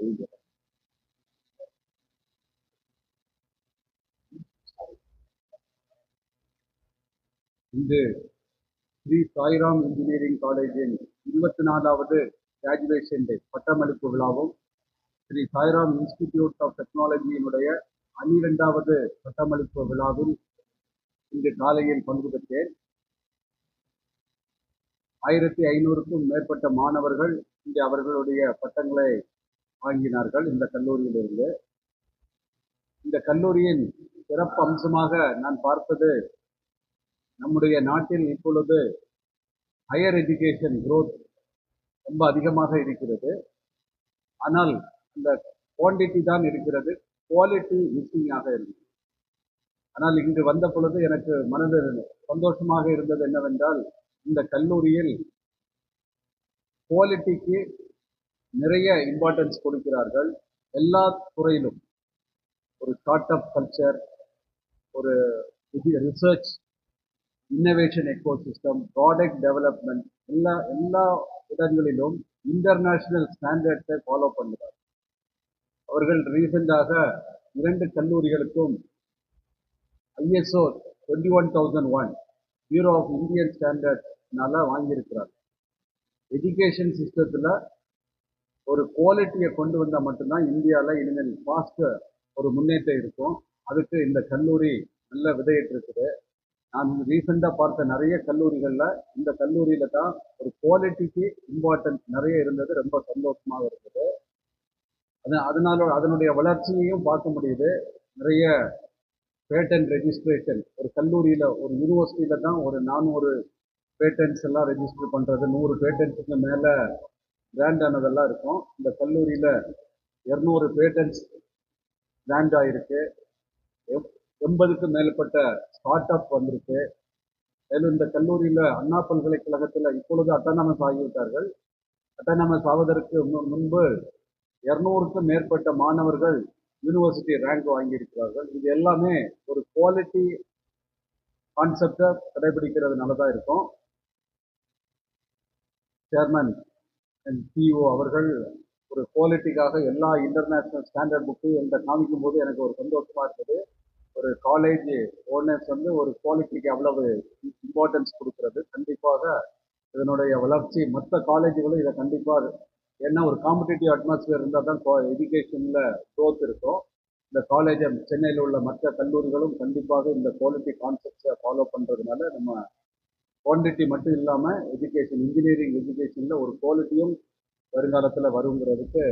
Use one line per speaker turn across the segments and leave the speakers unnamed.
இன்று ஸ்ரீ சாய்ராம் இன்ஜினியரிங் காலேஜின் இருபத்தி நாலாவது கிராஜுவேஷன் டே பட்டமளிப்பு விழாவும் ஸ்ரீ சாய்ராம் இன்ஸ்டிடியூட் ஆஃப் டெக்னாலஜியினுடைய பன்னிரெண்டாவது பட்டமளிப்பு விழாவில் இன்று காலையில் பங்கு பெற்றேன். ஆயிரத்தி ஐநூறுக்கும் மேற்பட்ட மாணவர்கள் இங்கே அவர்களுடைய பட்டங்களை வாங்கினார்கள் இந்த கல்லூரியிலிருந்து. இந்த கல்லூரியின் சிறப்பு அம்சமாக நான் பார்த்தது நம்முடைய நாட்டில் இப்பொழுது ஹையர் எஜுகேஷன் குரோத் ரொம்ப அதிகமாக இருக்கிறது. ஆனால் இந்த குவான்டிட்டி தான் இருக்கிறது. குவாலிட்டி மிஸ்ஸிங்காக இருந்தது ஆனால் இங்கு வந்த பொழுது எனக்கு மனது சந்தோஷமாக இருந்தது என்னவென்றால் இந்த கல்லூரியில் குவாலிட்டிக்கு நிறைய இம்பார்ட்டன்ஸ் கொடுக்கிறார்கள். எல்லா துறையிலும் ஒரு ஸ்டார்ட் அப் கல்ச்சர் ஒரு research innovation ecosystem product development எல்லா எல்லா இடங்களிலும் இன்டர்நேஷனல் ஸ்டாண்டர்ட்ஸை ஃபாலோ பண்ணுறார் அவர்கள் ரீசெண்டாக இரண்டு கல்லூரிகளுக்கும் ISO twenty one thousand one bureau of Indian ஸ்டாண்டர்ட்னால வாங்கியிருக்கிறார் எஜுகேஷன் சிஸ்டத்தில் ஒரு குவாலிட்டியை கொண்டு வந்தால் மட்டும்தான் இந்தியாவில் இனிமேல் ஃபாஸ்ட்டு ஒரு முன்னேற்றம் இருக்கும். அதுக்கு இந்த கல்லூரி நல்ல விதையிட்டிருக்குது நான் ரீசெண்டாக பார்த்த நிறைய கல்லூரிகளில் இந்த கல்லூரியில் தான் ஒரு குவாலிட்டிக்கு இம்பார்ட்டன்ஸ் நிறைய இருந்தது. ரொம்ப சந்தோஷமாக இருக்குது. அது அதனால அதனுடைய வளர்ச்சியையும் பார்க்க முடியுது. நிறைய பேட்டன் ரெஜிஸ்ட்ரேஷன் ஒரு கல்லூரியில் ஒரு யூனிவர்சிட்டியில் தான் ஒரு நானூறு பேட்டன்ஸ் எல்லாம் ரெஜிஸ்டர் பண்ணுறது நூறு பேட்டன்ஸுக்கு மேலே பிராண்டானதெல்லாம் இருக்கும். இந்த கல்லூரியில் இரநூறு பேட்டன்ஸ் கிராண்ட் ஆகிருக்கு எண்பதுக்கு மேற்பட்ட ஸ்டார்ட் அப் வந்திருக்கு. மேலும் இந்த கல்லூரியில் அண்ணா பல்கலைக்கழகத்தில் இப்பொழுது அட்டானமஸ் ஆகிவிட்டார்கள். அட்டானமஸ் ஆவதற்கு முன்பு இரநூறுக்கும் மேற்பட்ட மாணவர்கள் யூனிவர்சிட்டி ரேங்க் வாங்கியிருக்கிறார்கள். இது எல்லாமே ஒரு குவாலிட்டி கான்செப்டை கடைபிடிக்கிறதுனால தான் இருக்கும். சேர்மன் அண்ட் அவர்கள் ஒரு குவாலிட்டிக்காக எல்லா இன்டர்நேஷ்னல் ஸ்டாண்டர்ட் புக்கு என்கிட்ட காமிக்கும் போது எனக்கு ஒரு சந்தோஷமா இருந்தது. ஒரு காலேஜ் ஓனர்ஸ் வந்து ஒரு குவாலிட்டிக்கு அவ்வளவு இம்பார்ட்டன்ஸ் கொடுக்கறது. கண்டிப்பாக இதனுடைய வளர்ச்சி மற்ற காலேஜுகளும் இதை கண்டிப்பாக ஏன்னா ஒரு காம்படிட்டிவ் அட்மாஸ்பியர் இருந்தால் தான் எஜுகேஷனில் க்ரோத் இருக்கும். இந்த காலேஜ் சென்னையில் உள்ள மற்ற கல்லூரிகளும் கண்டிப்பாக இந்த குவாலிட்டி கான்செப்ட்ஸை ஃபாலோ பண்ணுறதுனால நம்ம குவான்டிட்டி மட்டும் இல்லாமல் எஜுகேஷன் இன்ஜினியரிங் எஜுகேஷனில் ஒரு குவாலிட்டியும் வருங்காலத்தில் வருங்கிறதுக்கு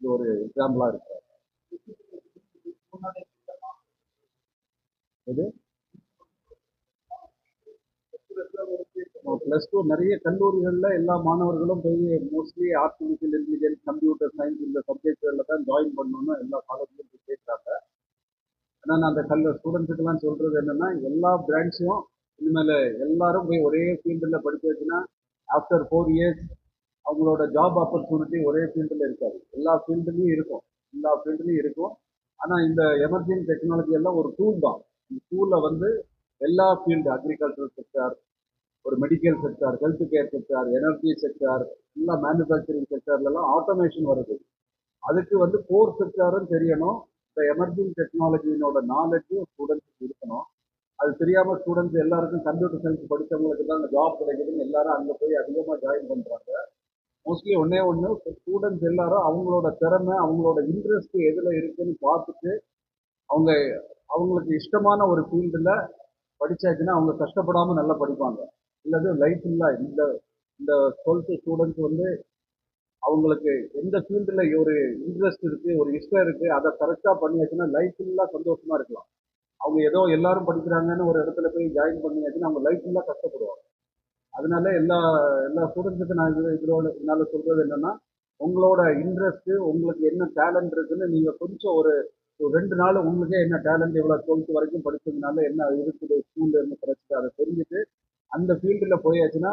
இது ஒரு எக்ஸாம்பிளாக இருக்கு. இது ப்ளஸ் டூ நிறைய கல்லூரிகளில் எல்லா மாணவர்களும் போய் mostly artificial intelligence computer science இந்த சப்ஜெக்ட்களில் தான் ஜாயின் பண்ணணும்னு எல்லா காலேஜ்லையும் போய் கேட்குறாங்க ஆனால் நான் அந்த கல்ல ஸ்டூடெண்ட்ஸுக்கெல்லாம் சொல்கிறது என்னென்னா எல்லா பிரான்ச்சையும் இனிமேல் எல்லாரும் போய் ஒரே ஃபீல்டில் படிக்க வச்சுன்னா ஆஃப்டர் ஃபோர் இயர்ஸ் அவங்களோட ஜாப் ஆப்பர்ச்சுனிட்டி ஒரே ஃபீல்டில் இருக்காது. எல்லா ஃபீல்டுலேயும் இருக்கும். எல்லா ஃபீல்டுலேயும் இருக்கும். ஆனால் இந்த எமர்ஜிங் டெக்னாலஜி எல்லாம் ஒரு டூல் தான். இந்த டூலில் வந்து எல்லா ஃபீல்டு அக்ரிகல்ச்சர் செக்டார் ஒரு medical sector health care sector energy sector எல்லா மேனுஃபேக்சரிங் செக்டார்லலாம் ஆட்டோமேஷன் வருது. அதுக்கு வந்து கோர் செக்டாரும் தெரியணும். இந்த எமர்ஜிங் டெக்னாலஜியினோட நாலேஜும் ஸ்டூடெண்ட்ஸுக்கு இருக்கணும். அது தெரியாமல் ஸ்டூடெண்ட்ஸ் எல்லாருக்கும் கம்ப்யூட்டர் சயின்ஸ் படித்தவங்களுக்கு தான் ஜாப் கிடைக்குதுன்னு எல்லாரும் அங்கே போய் அதிகமாக ஜாயின் பண்ணுறாங்க மோஸ்ட்லி ஒன்றே ஒன்று ஸ்டூடெண்ட்ஸ் எல்லாரும் அவங்களோட திறமை அவங்களோட இன்ட்ரெஸ்ட் எதில் இருக்குன்னு பார்த்துட்டு அவங்க அவங்களுக்கு இஷ்டமான ஒரு ஃபீல்டில் படிச்சாச்சுன்னா அவங்க கஷ்டப்படாமல் நல்லா படிப்பாங்க. இல்லது லைஃப் இல்லை இந்த இந்த டுவெல்த்து ஸ்டூடெண்ட்ஸ் வந்து அவங்களுக்கு எந்த ஃபீல்டில் ஒரு இன்ட்ரெஸ்ட் இருக்குது ஒரு இஷ்டம் இருக்குது அதை கரெக்டாக பண்ணியாச்சுன்னா லைஃப் ஃபுல்லாக சந்தோஷமாக இருக்கலாம். அவங்க ஏதோ எல்லாரும் படிக்கிறாங்கன்னு ஒரு இடத்துல போய் ஜாயின் பண்ணியாச்சுன்னா அவங்க லைஃப் ஃபுல்லாக கஷ்டப்படுவாங்க அதனால எல்லா எல்லா ஸ்டூடெண்ட்ஸுக்கு நான் இது இதோட என்னால் சொல்கிறது என்னென்னா உங்களோட இன்ட்ரெஸ்ட்டு உங்களுக்கு என்ன டேலண்ட் இருக்குன்னு நீங்கள் கொஞ்சம் ஒரு ரெண்டு நாள் உங்களுக்கே என்ன டேலண்ட் எவ்வளோ டுவெல்த் வரைக்கும் படித்ததுனால என்ன இருக்குது ஸ்கூலில் இருந்து கிடைச்சிட்டு அதை தெரிஞ்சுட்டு அந்த ஃபீல்டில் போயாச்சுன்னா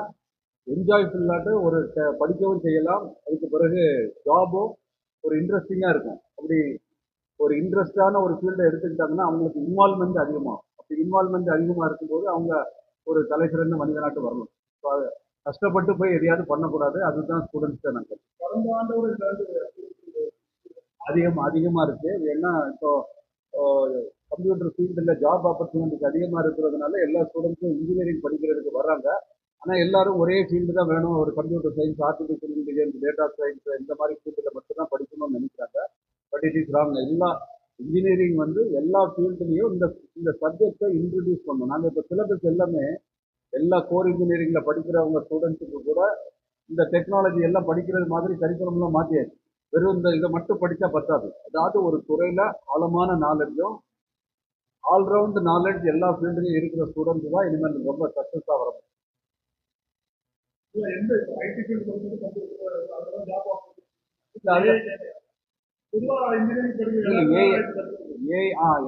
என்ஜாய் ஃபுல்லாட்டு ஒரு படிக்கவும் செய்யலாம். அதுக்கு பிறகு ஜாபும் ஒரு இன்ட்ரெஸ்டிங்காக இருக்கும். அப்படி ஒரு இன்ட்ரெஸ்டான ஒரு ஃபீல்டை எடுத்துக்கிட்டாங்கன்னா அவங்களுக்கு இன்வால்மெண்ட் அதிகமாகும். அப்படி இன்வால்மெண்ட் அதிகமாக இருக்கும்போது அவங்க ஒரு தலை சிறந்த மனிதனாட்டு வரணும் ஸோ அது கஷ்டப்பட்டு போய் எதையாவது பண்ணக்கூடாது. அதுதான் ஸ்டூடெண்ட்ஸ்க்கு சொல்றேன்.
கடந்த ஆண்டோட
அதிகம் அதிகமாக இருக்கு. ஏன்னா இப்போ கம்ப்யூட்டர் ஃபீல்டில் ஜாப் ஆப்பர்ச்சுனிட்டிஸ் அதிகமாக இருக்கிறதுனால எல்லா ஸ்டூடெண்ட்ஸும் இன்ஜினியரிங் படிக்கிறதுக்கு வர்றாங்க. ஆனால் எல்லாரும் ஒரே ஃபீல்டு தான் வேணும். ஒரு computer science artificial intelligence data science இந்த மாதிரி ஃபீல்டில் மட்டும்தான் படிக்கணும்னு நினைக்கிறாங்க. பட் இட் இஸ் ராங் எல்லா இன்ஜினியரிங் வந்து எல்லா ஃபீல்டுலேயும் இந்த இந்த சப்ஜெக்டை இன்ட்ரடியூஸ் பண்ணணும். நாங்கள் இப்போ சிலபஸ் எல்லாமே எல்லா கோர் இன்ஜினியரிங்கில் படிக்கிறவங்க ஸ்டூடெண்ட்ஸுக்கு கூட இந்த டெக்னாலஜி எல்லாம் படிக்கிறது மாதிரி கரிக்குலம்லாம் மாற்றியாச்சு வெறும் இந்த இதை மட்டும் படித்தா பத்தாது. அதாவது ஒரு துறையில் ஆழமான நாலேஜும் ஆல்ரவுண்ட் நாலேஜ் எல்லா ஃபீல்டுலையும் இருக்கிற ஸ்டூடெண்ட்ஸ் தான் இனிமேல் ரொம்ப வர முடியும்.
இல்ல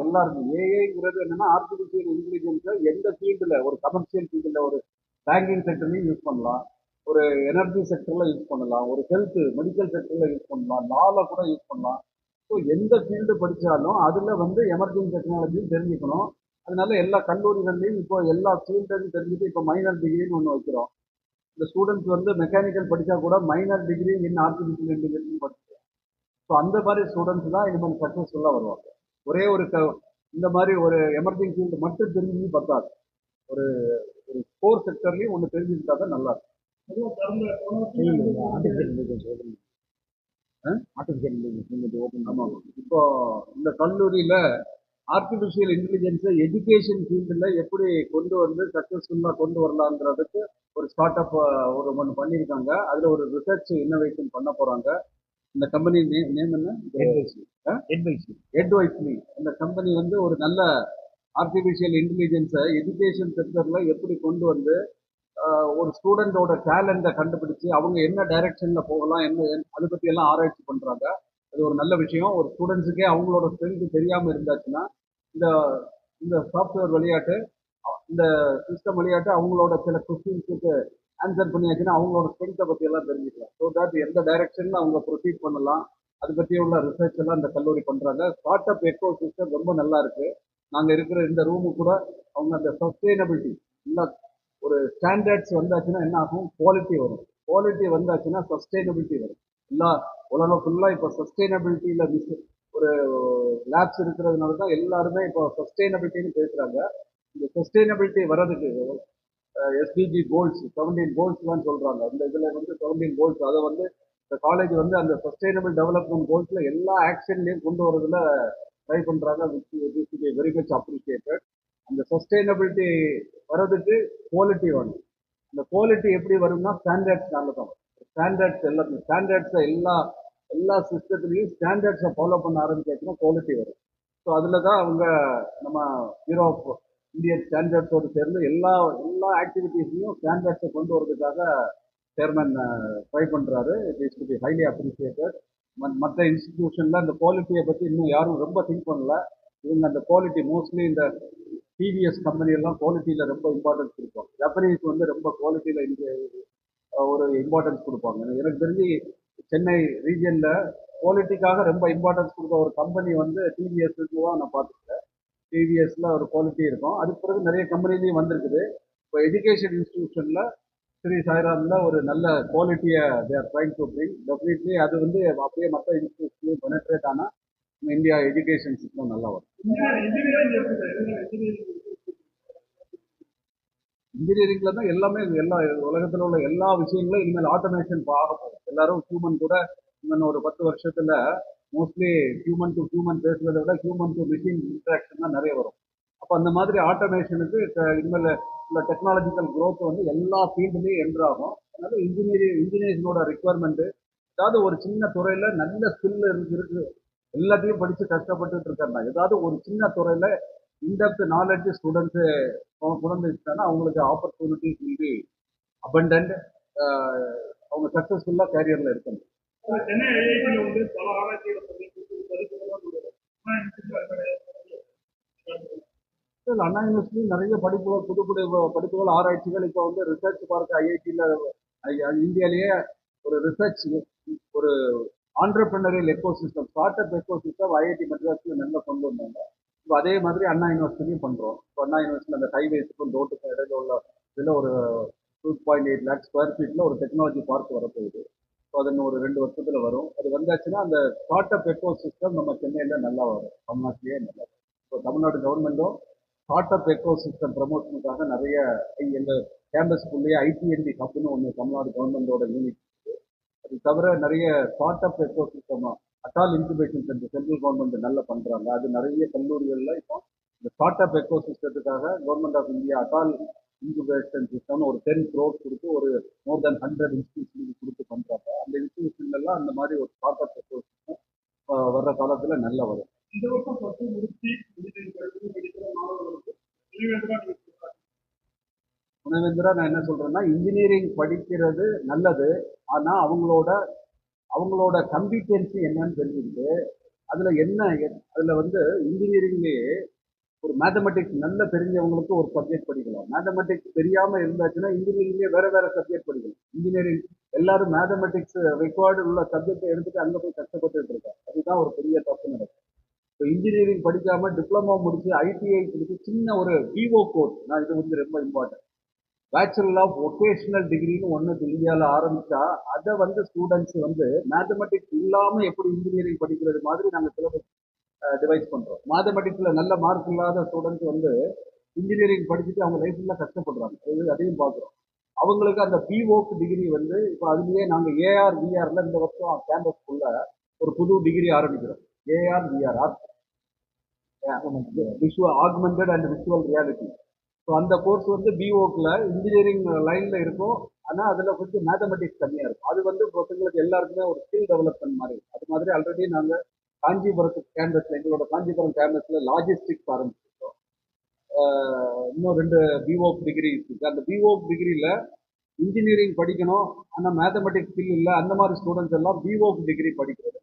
எல்லாருக்கும் ஏஐங்கிறது என்னன்னா ஆர்டிஃபிஷியல் இன்டெலிஜென்ஸை எந்த ஃபீல்டில் ஒரு கமர்ஷியல் ஃபீல்டில் ஒரு பேங்கிங் செக்டர்லையும் யூஸ் பண்ணலாம். ஒரு எனர்ஜி செக்டரில் யூஸ் பண்ணலாம். ஒரு ஹெல்த் மெடிக்கல் செக்டரில் யூஸ் பண்ணலாம். லால கூட யூஸ் பண்ணலாம். ஸோ எந்த ஃபீல்டு படித்தாலும் அதில் வந்து எமர்ஜிங் டெக்னாலஜியும் தெரிஞ்சுக்கணும். அதனால எல்லா கல்லூரிகள்லையும் இப்போ எல்லா ஃபீல்டையும் தெரிஞ்சுட்டு இப்போ மைனர் டிகிரின்னு ஒன்று வைக்கிறோம். இந்த ஸ்டூடெண்ட்ஸ் வந்து மெக்கானிக்கல் படித்தா கூட minor degree in artificial intelligence படிச்சிருக்காங்க ஸோ அந்த மாதிரி ஸ்டூடெண்ட்ஸ் தான் இனிமேல் சக்ஸஸ்ஃபுல்லாக வருவாங்க. ஒரே ஒரு க இந்த மாதிரி ஒரு எமர்ஜிங் ஃபீல்டு மட்டும் தெரிஞ்சு பத்தாது. ஒரு ஒரு கோர் செக்டர்லையும் ஒன்று தெரிஞ்சுக்கிட்டா தான் நல்லா இருக்கும். ஆர்டிஃபிஷியல் இன்டெலிஜென்ஸ் ஓப்பன் ஆமாம் இப்போ இந்த கல்லூரியில் ஆர்டிஃபிஷியல் இன்டெலிஜென்ஸை எஜுகேஷன் ஃபீல்டில் எப்படி கொண்டு வந்து சக்ஸஸ்ஃபுல்லாக கொண்டு வரலாங்கிறதுக்கு ஒரு ஸ்டார்ட் அப் ஒரு ஒன்று பண்ணியிருக்காங்க அதில் ஒரு ரிசர்ச் இன்னோவேஷன் பண்ண போகிறாங்க இந்த கம்பெனி நேம் நேம் என்ன?
எட்வைஸ்
எட்வைஸ்லி அந்த கம்பெனி வந்து ஒரு நல்ல ஆர்டிஃபிஷியல் இன்டெலிஜென்ஸை எஜுகேஷன் செக்டரில் எப்படி கொண்டு வந்து ஒரு ஸ்டூடெண்டோட டேலண்ட்டை கண்டுபிடிச்சு அவங்க என்ன டைரக்ஷனில் போகலாம் என்ன அதை பற்றி எல்லாம் ஆராய்ச்சி பண்ணுறாங்க அது ஒரு நல்ல விஷயம். ஒரு ஸ்டூடெண்ட்ஸுக்கே அவங்களோட ஸ்ட்ரென்த் தெரியாமல் இருந்தாச்சுன்னா இந்த இந்த சாஃப்ட்வேர் விளையாட்டு இந்த சிஸ்டம் விளையாட்டு அவங்களோட சில கொஸ்டின்ஸுக்கு ஆன்சர் பண்ணியாச்சுன்னா அவங்களோட ஸ்ட்ரென்த்தை பற்றி எல்லாம் தெரிஞ்சுக்கலாம். ஸோ தட் எந்த டைரக்ஷனில் அவங்க ப்ரொசீட் பண்ணலாம் அது பற்றி உள்ள ரிசர்ச் எல்லாம் இந்த கல்லூரி பண்ணுறாங்க ஸ்டார்ட் அப் எக்கோ சிஸ்டம் ரொம்ப நல்லா இருக்கு. நாங்கள் இருக்கிற இந்த ரூமு கூட அவங்க அந்த சஸ்டைனபிலிட்டி இல்லை ஒரு ஸ்டாண்டர்ட்ஸ் வந்தாச்சுன்னா என்ன ஆகும்? குவாலிட்டி வரும். குவாலிட்டி வந்தாச்சுன்னா சஸ்டைனபிலிட்டி வரும். எல்லா உலகம் ஃபுல்லாக இப்போ சஸ்டைனபிலிட்டியில் மிஸ் ஒரு லேப்ஸ் இருக்கிறதுனால தான் எல்லாருமே இப்போ சஸ்டைனபிலிட்டின்னு பேசுகிறாங்க இந்த சஸ்டைனபிலிட்டி வர்றதுக்கு எஸ்பிஜி கோல்ஸ் செவன்டீன் கோல்ஸ்லாம் சொல்கிறாங்க அந்த இதில் வந்து செவன்டீன் கோல்ஸ் அதை வந்து இந்த காலேஜ் வந்து அந்த சஸ்டைனபிள் டெவலப்மெண்ட் கோல்ஸில் எல்லா ஆக்ஷன்லையும் கொண்டு வரதுல ட்ரை பண்ணுறாங்க விச் வெரி மச் அப்ரிஷியேட்டட் அந்த சஸ்டைனபிலிட்டி வர்றதுக்கு குவாலிட்டி வேணும். அந்த குவாலிட்டி எப்படி வரும்னா ஸ்டாண்டர்ட்ஸ்னால தான் ஸ்டாண்டர்ட்ஸ் எல்லாமே ஸ்டாண்டர்ட்ஸை எல்லா எல்லா சிஸ்டத்துலேயும் ஸ்டாண்டர்ட்ஸை ஃபாலோ பண்ண ஆரம்பிச்சாச்சுன்னா குவாலிட்டி வரும். ஸோ அதில் தான் அவங்க நம்ம ஹீரோ ஆஃப் இந்தியன் ஸ்டாண்டர்ட்ஸோடு சேர்ந்து எல்லா எல்லா ஆக்டிவிட்டீஸ்லையும் ஸ்டாண்டர்ட்ஸை கொண்டு வரதுக்காக சேர்மன் ட்ரை பண்ணுறாரு it is to be highly appreciated மற்ற இன்ஸ்டிடியூஷனில் அந்த குவாலிட்டியை பற்றி இன்னும் யாரும் ரொம்ப திங்க் பண்ணல. இவங்க அந்த குவாலிட்டி மோஸ்ட்லி இந்த டிவிஎஸ் கம்பெனி எல்லாம் குவாலிட்டியில் ரொம்ப இம்பார்ட்டன்ஸ் கொடுப்பாங்க. ஜப்பனீஸ் வந்து ரொம்ப குவாலிட்டியில் இங்கே ஒரு இம்பார்ட்டன்ஸ் கொடுப்பாங்க. எனக்கு தெரிஞ்சு சென்னை ரீஜனில் குவாலிட்டிக்காக ரொம்ப இம்பார்ட்டன்ஸ் கொடுத்த ஒரு கம்பெனி வந்து டிவிஎஸ்க்கு தான் நான் பார்த்துருக்கேன். டிவிஎஸ்ல ஒரு குவாலிட்டி இருக்கும். அதுக்கு பிறகு நிறைய கம்பெனிலையும் வந்திருக்குது. இப்போ எஜுகேஷன் இன்ஸ்டிடியூஷன்ல ஸ்ரீ சாய்ராம்ல ஒரு நல்ல குவாலிட்டியை there trying to bring definitely அது வந்து அப்படியே மற்ற இன்ஸ்டியூஷன்லையும் பெனட்ரேட் ஆனால் நம்ம இந்தியா எஜுகேஷன் சிஸ்டம் நல்லா வரும். இன்ஜினியரிங்ல தான் எல்லாமே எல்லா உலகத்தில் உள்ள எல்லா விஷயங்களும் இனிமேல் ஆட்டோமேஷன் ஆக போகும் எல்லாரும் ஹியூமன் கூட இன்னும் ஒரு பத்து வருஷத்துல மோஸ்ட்லி ஹியூமன் டு ஹியூமன் பேசுறதை விட ஹியூமன் டு மிஷின் இன்ட்ராக்ஷன் தான் நிறைய வரும். அப்போ அந்த மாதிரி ஆட்டோமேஷனுக்கு இனிமேல் உள்ள டெக்னாலஜிக்கல் க்ரோத் வந்து எல்லா ஃபீல்டுலேயும் என்ட்ராகும் அதனால இன்ஜினியரிங் இன்ஜினியர்ஸோட ரிக்குவயர்மெண்ட்டு ஏதாவது ஒரு சின்ன துறையில் நல்ல ஸ்கில் இருக்கு. எல்லாத்தையும் படித்து கஷ்டப்பட்டுட்டு இருக்காருனா ஏதாவது ஒரு சின்ன துறையில் இன்டெப்த் நாலேஜ் ஸ்டூடெண்ட்ஸு குழந்தைச்சுட்டாங்கன்னா அவங்களுக்கு ஆப்பர்ச்சுனிட்டிஸ் வில் பி அபண்டன்ட் அவங்க சக்ஸஸ்ஃபுல்லாக கேரியரில் இருக்கணும்
சென்னை ஐஐடியில் வந்து பல ஆராய்ச்சிகளை பண்ணி
இல்லை அண்ணா யூனிவர்சிட்டி நிறைய படிப்புகள் புது புது படிப்புகள் ஆராய்ச்சிகள். இப்போ வந்து ரிசர்ச் பார்க்க ஐஐடியில் இந்தியாவிலேயே ஒரு ரிசர்ச் ஒரு entrepreneurial ecosystem startup ecosystem IIT மெட்ராஸில் நல்லா கொண்டு வந்தாங்க. இப்போ அதே மாதிரி அண்ணா யூனிவர்சிட்டியும் பண்ணுறோம் இப்போ அண்ணா யூனிவர்சிட்டியில் அந்த ஹைவேஸுக்கும் ரோட்டுக்கும் இடையில உள்ள இதில் ஒரு two point eight lakh square ஃபீட்டில் ஒரு டெக்னாலஜி பார்க் வரப்போகுது. ஸோ அது ஒரு ரெண்டு வருஷத்துல வரும். அது வந்தாச்சுன்னா அந்த ஸ்டார்ட் அப் எக்கோ சிஸ்டம் நம்ம சென்னையில நல்லா வரும். தமிழ்நாட்டிலேயே நல்லா வரும். ஸோ தமிழ்நாடு கவர்மெண்ட்டும் ஸ்டார்ட் அப் எக்கோ சிஸ்டம் ப்ரமோஷனுக்காக நிறைய எங்க கேம்பஸ்க்குள்ளேயே ஐடிஎன்டி ஹப்னு ஒன்று தமிழ்நாடு கவர்மெண்டோட யூனிட் அது தவிர நிறைய startup ecosystem Atal incubation centre central government நல்லா பண்றாங்க. அது நிறைய கல்லூரிகளில் இப்போ இந்த startup echo சிஸ்டத்துக்காக government of India Atal incubation system ஒரு டென் க்ரோஸ் கொடுத்து ஒரு மோர் தென் ஹண்ட்ரட் இன்ஸ்டியூஷனுக்கு கொடுத்து பண்றாங்க. அந்த இன்ஸ்டியூஷன்ல எல்லாம் அந்த மாதிரி ஒரு ஸ்டார்ட் அப் வர்ற காலத்துல நல்லா வரும்.
இந்த வருஷம் பத்து முடிச்சு படிக்கிற மாணவர்களுக்கு.
உணவேந்திரா நான் என்ன சொல்றேன்னா இன்ஜினியரிங் படிக்கிறது நல்லது. ஆனா அவங்களோட அவங்களோட கம்பிட்டன்சி என்னன்னு தெரிஞ்சுக்கிட்டு அதுல என்ன அதுல வந்து இன்ஜினியரிங்லேயே ஒரு மேத்தமெட்டிக்ஸ் நல்ல தெரிஞ்சவங்களுக்கு ஒரு சப்ஜெக்ட் படிக்கலாம். மேத்தமெட்டிக்ஸ் தெரியாமல் இருந்தாச்சுன்னா இன்ஜினியரிங்லேயே வேற வேற சப்ஜெக்ட் படிக்கலாம். இன்ஜினியரிங் எல்லாரும் மேத்தமெட்டிக்ஸ் ரெக்கார்டு உள்ள சப்ஜெக்டை எடுத்துட்டு அங்கே போய் கஷ்டப்பட்டுட்டு இருக்காங்க. அதுதான் ஒரு பெரிய தப்பு நடக்கும் இப்போ இன்ஜினியரிங் படிக்காமல் டிப்ளமோ முடிச்சு ஐடிஐ முடிச்சு சின்ன ஒரு விவோ கோர்ஸ் நான் இது வந்து ரொம்ப இம்பார்ட்டன்ட் பேச்சுலர் ஆஃப் ஒகேஷனல் டிகிரின்னு ஒன்று இந்தியாவில் ஆரம்பித்தா அதை வந்து ஸ்டூடெண்ட்ஸ் வந்து மேத்தமெட்டிக்ஸ் இல்லாமல் எப்படி இன்ஜினியரிங் படிக்கிறது மாதிரி நாங்கள் சிலபஸ் டிவைஸ் பண்ணுறோம் மேத்தமெட்டிக்ஸில் நல்ல மார்க் இல்லாத ஸ்டூடெண்ட்ஸ் வந்து இன்ஜினியரிங் படிச்சுட்டு அவங்க லைஃப்ல கஷ்டப்படுறாங்க. இது அதையும் பார்க்குறோம். அவங்களுக்கு அந்த பிஓக் டிகிரி வந்து இப்போ அதுலேயே நாங்கள் ஏஆர் விஆரில் இந்த வருஷம் கேம்பஸ்க்குள்ள ஒரு புது டிகிரி ஆரம்பிக்கிறோம். AR VR visual augmented and visual reality so அந்த கோர்ஸ் வந்து பிஓக்கில் இன்ஜினியரிங் லைனில் இருக்கும். ஆனால் அதில் கொஞ்சம் மேத்தமெட்டிக்ஸ் கம்மியாக இருக்கும். அது வந்து பசங்களுக்கு எல்லாருக்குமே ஒரு ஸ்கில் டெவலப்மெண்ட் மாதிரி அது மாதிரி ஆல்ரெடி நாங்கள் காஞ்சிபுரத்து கேம்பஸ்ல எங்களோட காஞ்சிபுரம் கேம்பஸ்ல லாஜிஸ்டிக்ஸ் ஆரம்பிச்சிருக்கோம். இன்னும் ரெண்டு பிஓ டிகிரி இருக்கு. அந்த பிஓ டிகிரியில் இன்ஜினியரிங் படிக்கணும். ஆனால் மேத்தமெட்டிக்ஸ் ஸ்கில் இல்லை. அந்த மாதிரி ஸ்டூடெண்ட்ஸ் எல்லாம் பிஓ டிகிரி படிக்கிறது.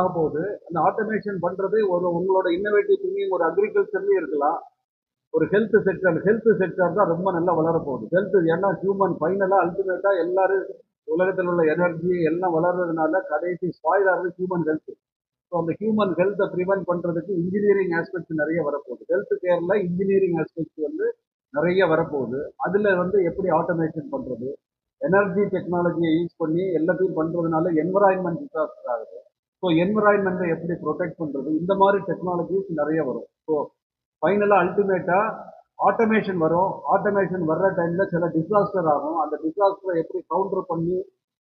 ஆக போகுது அந்த ஆட்டோமேஷன் பண்றது ஒரு உங்களோட இன்னோவேட்டிவ் திங்கிங் ஒரு அக்ரிகல்ச்சர்லயும் இருக்கலாம். ஒரு ஹெல்த் செக்டர் ஹெல்த் செக்டர் தான் ரொம்ப நல்லா வளரப்போகுது. ஹெல்த் ஏன்னா ஹியூமன் ஃபைனலாக அல்டிமேட்டாக எல்லாரும் உலகத்தில் உள்ள எனர்ஜி எல்லாம் வளர்றதுனால கடைசி ஸ்பாயில் ஆகிறது ஹியூமன் ஹெல்த் ஸோ அந்த ஹியூமன் ஹெல்த்தை ப்ரிவென்ட் பண்ணுறதுக்கு இன்ஜினியரிங் ஆஸ்பெக்ட்ஸ் நிறைய வரப்போகுது. ஹெல்த் கேரில் இன்ஜினியரிங் ஆஸ்பெக்ட்ஸ் வந்து நிறைய வரப்போகுது. அதில் வந்து எப்படி ஆட்டோமேஷன் பண்ணுறது எனர்ஜி டெக்னாலஜியை யூஸ் பண்ணி எல்லாத்தையும் பண்ணுறதுனால என்வரான்மெண்ட் டிசாஸ்டர் ஆகுது. ஸோ என்வரான்மெண்ட்டை எப்படி ப்ரொடெக்ட் பண்ணுறது இந்த மாதிரி டெக்னாலஜிஸ் நிறைய வரும். ஸோ ஃபைனலாக அல்டிமேட்டாக ஆட்டோமேஷன் வரும். ஆட்டோமேஷன் வர்ற டைமில் சில டிசாஸ்டர் ஆகும். அந்த டிசாஸ்டரை எப்படி கவுண்டர் பண்ணி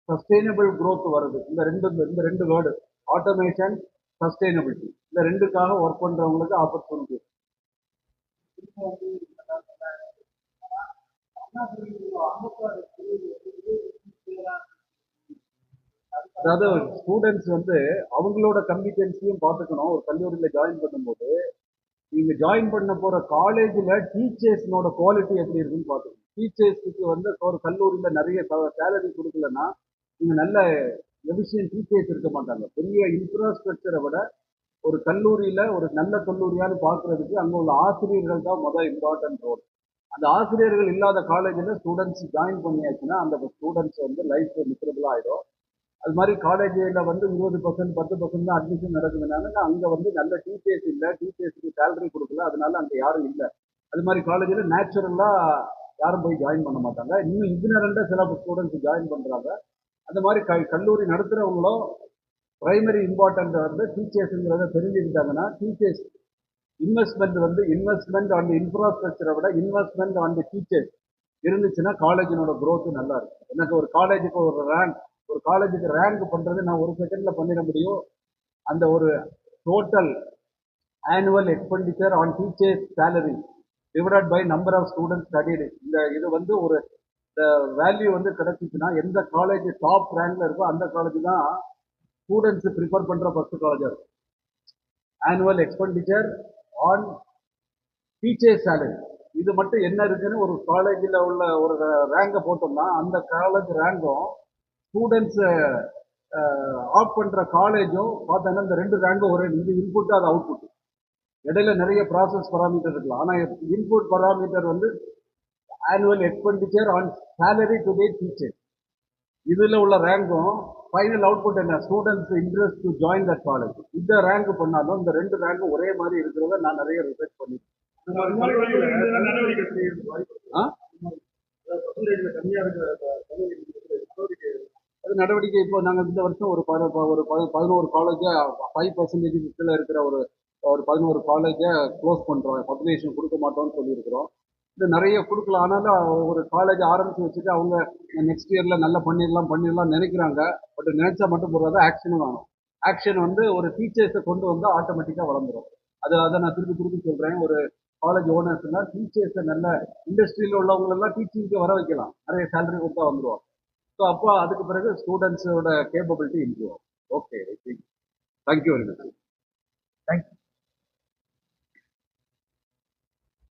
சஸ்டைனபிள் க்ரோத் வருது இந்த ரெண்டு இந்த ரெண்டு வேர்டு ஆட்டோமேஷன் சஸ்டெயினபிலிட்டி இந்த ரெண்டுக்காக ஒர்க் பண்ணுறவங்களுக்கு ஆப்பர்ச்சுனிட்டி அதாவது ஸ்டூடெண்ட்ஸ் வந்து அவங்களோட கம்பிட்டன்ஸையும் பார்த்துக்கணும். ஒரு கல்லூரியில் ஜாயின் பண்ணும்போது நீங்க ஜாயின் பண்ண போற காலேஜில் டீச்சர்ஸ்னோட குவாலிட்டி எப்படி இருக்குன்னு பார்த்துக்கணும் டீச்சர்ஸுக்கு வந்து ஒரு கல்லூரியில் நிறைய சேலரி கொடுக்கலன்னா நீங்க நல்ல எஃபிஷியன்ட் டீச்சர்ஸ் இருக்க மாட்டாங்க. பெரிய இன்ஃப்ராஸ்ட்ரக்சரை விட ஒரு கல்லூரியில் ஒரு நல்ல கல்லூரியான்னு பார்க்குறதுக்கு அங்கே உள்ள ஆசிரியர்கள் தான் முதல் இம்பார்ட்டன்ட் ரோல் அந்த ஆசிரியர்கள் இல்லாத காலேஜில் ஸ்டூடெண்ட்ஸ் ஜாயின் பண்ணியாச்சுன்னா அந்த ஸ்டூடெண்ட்ஸ் வந்து லைஃப் மிசரபிள் ஆகிடும் அது மாதிரி காலேஜில் வந்து இருபது பர்சன்ட் பத்து பர்சன்ட் தான் அட்மிஷன் நடக்குதுனால அங்கே வந்து நல்ல டீச்சர்ஸ் இல்லை. டீச்சர்ஸுக்கு சேலரி கொடுக்கல. அதனால அங்கே யாரும் இல்லை. அது மாதிரி காலேஜில் நேச்சுரலாக யாரும் போய் ஜாயின் பண்ண மாட்டாங்க. இன்னும் இக்னரண்டாக சில ஸ்டூடெண்ட்ஸ் ஜாயின் பண்ணுறாங்க அந்த மாதிரி க கல்லூரி நடத்துகிறவங்களும் ப்ரைமரி இம்பார்ட்டண்ட் வந்து டீச்சர்ஸுங்கிறத தெரிஞ்சுக்கிட்டாங்கன்னா டீச்சர்ஸ் இன்வெஸ்ட்மெண்ட் வந்து இன்வெஸ்ட்மெண்ட் ஆன் இன்ஃப்ராஸ்ட்ரக்சரை விட இன்வெஸ்ட்மெண்ட் ஆன் டீச்சர்ஸ் இருந்துச்சுன்னா காலேஜினோட க்ரோத்து நல்லா இருக்கும். எனக்கு ஒரு காலேஜுக்கு ஒரு ரேங்க் ஒரு காலேஜுக்கு ரேங்க் பண்ணுறது நான் ஒரு செகண்டில் பண்ணிட முடியும். அந்த ஒரு total annual expenditure on teacher salary divide by number of students studied இந்த இது வந்து ஒரு வேல்யூ வந்து கிடைச்சிச்சுன்னா எந்த காலேஜ் டாப் ரேங்க்ல இருக்கோ அந்த காலேஜ் தான் ஸ்டூடெண்ட்ஸ் ப்ரிஃபர் பண்ணுற ஃபர்ஸ்ட் காலேஜாக இருக்கும். Annual expenditure on teacher salary இது மட்டும் என்ன இருக்குன்னு ஒரு காலேஜில் உள்ள ஒரு ரேங்கை போட்டோம்னா அந்த காலேஜ் ரேங்கும் ஸ்டூடெண்ட்ஸ் ஆஃப் பண்ற காலேஜும் பார்த்தோன்னா இந்த ரெண்டு ரேங்கும் ஒரே இது இன்புட் அது அவுட்புட் இடையில நிறைய ப்ராசஸ் பராமீட்டர் இருக்கலாம். ஆனால் இன்புட் பராமீட்டர் வந்து annual expenditure on salary to the teacher இதுல உள்ள ரேங்கும் ஃபைனல் அவுட்புட் என்ன? Students interest to join that college இந்த ரேங்க் பண்ணாலும் இந்த ரெண்டு ரேங்கும் ஒரே மாதிரி இருக்கிறத நான் நிறைய ரிசர்ச்
நடவடிக்கை
ஆ? அது நடவடிக்கை இப்போ நாங்கள் இந்த வருஷம் ஒரு பத ப- ஒரு பத- பதினோரு காலேஜை ஃபைவ் பர்சன்டேஜ் கீழே இருக்கிற ஒரு ஒரு பதினோரு காலேஜை க்ளோஸ் பண்ணுறோம் பப்ளிகேஷன் கொடுக்க மாட்டோம்னு சொல்லியிருக்கிறோம். இது நிறைய கொடுக்கலாம். ஆனாலும் ஒரு காலேஜ் ஆரம்பித்து வச்சுட்டு அவங்க நெக்ஸ்ட் இயரில் நல்லா பண்ணிடலாம் பண்ணிடலாம் நினைக்கிறாங்க. பட் நினைச்சா மட்டும் போடுறது ஆக்ஷனும் வேணும். ஆக்ஷன் வந்து ஒரு டீச்சர்ஸை கொண்டு வந்து ஆட்டோமேட்டிக்காக வளர்ந்துரும். அது அதை நான் திருப்பி திருப்பி சொல்கிறேன் ஒரு காலேஜ் ஓனர்ஸ்னால் டீச்சர்ஸை நல்ல இண்டஸ்ட்ரியில் உள்ளவங்களெல்லாம் டீச்சிங்க்கு வர வைக்கலாம். நிறைய சேலரி கொடுத்தா வந்துடுவோம் ஸோ அப்போ அதுக்கு பிறகு ஸ்டூடெண்ட்ஸோட கேப்பபிலிட்டி இம்ப்ரூவ் ஆகும். Okay thank you very much
thank you